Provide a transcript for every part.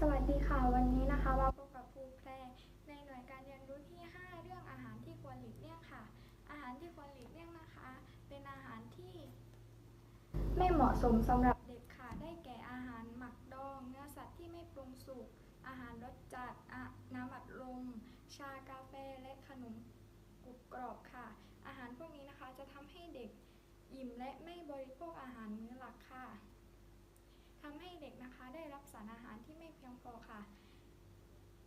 สวัสดีค่ะ วันนี้นะคะมาพบกับครูแพรในหน่วยการเรียนรู้ที่ 5 เรื่องอาหารที่ควรหลีกเลี่ยงค่ะ อาหารที่ควรหลีกเลี่ยงนะคะ เป็นอาหารที่ ไม่เหมาะสมสำหรับเด็กค่ะ ได้แก่อาหารหมักดอง เนื้อสัตว์ที่ไม่ปรุงสุก อาหารรสจัดน้ำอัดลม ชากาแฟ และขนมกรุบกรอบค่ะ อาหารพวกนี้นะคะจะทำให้เด็กอิ่มและไม่บริโภคอาหารมื้อหลักค่ะ ทำให้เด็กนะคะได้รับสาร อาหารที่ไม่เพียงพอค่ะ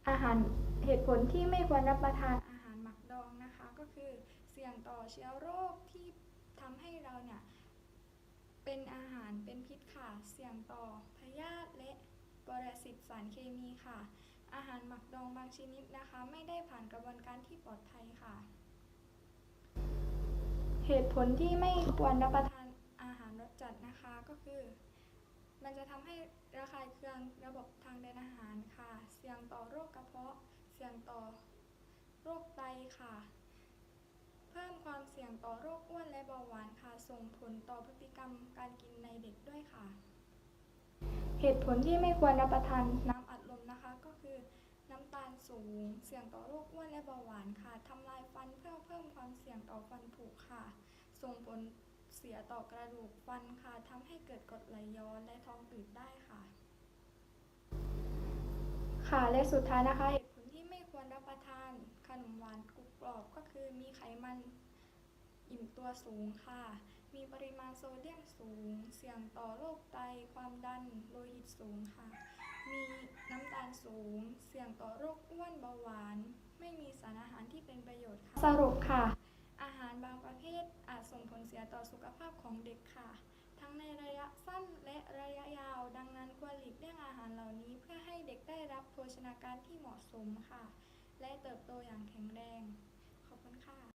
อาหารเหตุผลที่ไม่ควรรับประทานอาหารหมักดองนะคะ ก็คือเสี่ยงต่อเชื้อโรคที่ทำให้เราเนี่ยเป็นอาหารเป็นพิษค่ะ เสี่ยงต่อพยาธิและปรสิตสารเคมีค่ะ อาหารหมักดองบางชนิดนะคะ ไม่ได้ผ่านกระบวนการที่ปลอดภัยค่ะ เหตุผลที่ไม่ควรรับประทานอาหารรสจัดนะคะก็คือ มันจะทำให้ระคายเคืองระบบทางเดินอาหารค่ะ เสี่ยงต่อโรคกระเพาะ เสี่ยงต่อโรคไตค่ะ เพิ่มความเสี่ยงต่อโรคอ้วนและเบาหวานค่ะ ส่งผลต่อพฤติกรรมการกินในเด็กด้วยค่ะ เหตุผลที่ไม่ควรรับประทานน้ำอัดลมนะคะ ก็คือน้ำตาลสูง เสี่ยงต่อโรคอ้วนและเบาหวานค่ะทำลายฟันเพื่อเพิ่มความเสี่ยงต่อฟันผุค่ะ ส่งผล เสียต่อกระดูกฟันค่ะทำให้เกิดกรดไหลย้อนและท้องอืดได้ค่ะ ค่ะและสุดท้ายนะคะเหตุผลที่ไม่ควรรับประทานขนมหวานกรุบกรอบก็คือมีไขมันอิ่มตัวสูงค่ะ มีปริมาณโซเดียมสูง เสี่ยงต่อโรคไต ความดัน โลหิตสูงค่ะ มีน้ำตาลสูง เสี่ยงต่อโรคอ้วนเบาหวาน ไม่มีสารอาหารที่เป็นประโยชน์ค่ะ สรุปค่ะ ต่อสุขภาพของเด็กค่ะ ทั้งในระยะสั้นและระยะยาว ดังนั้นควรหลีกเลี่ยงอาหารเหล่านี้ เพื่อให้เด็กได้รับโภชนาการที่เหมาะสมค่ะ และเติบโตอย่างแข็งแรง ขอบคุณค่ะ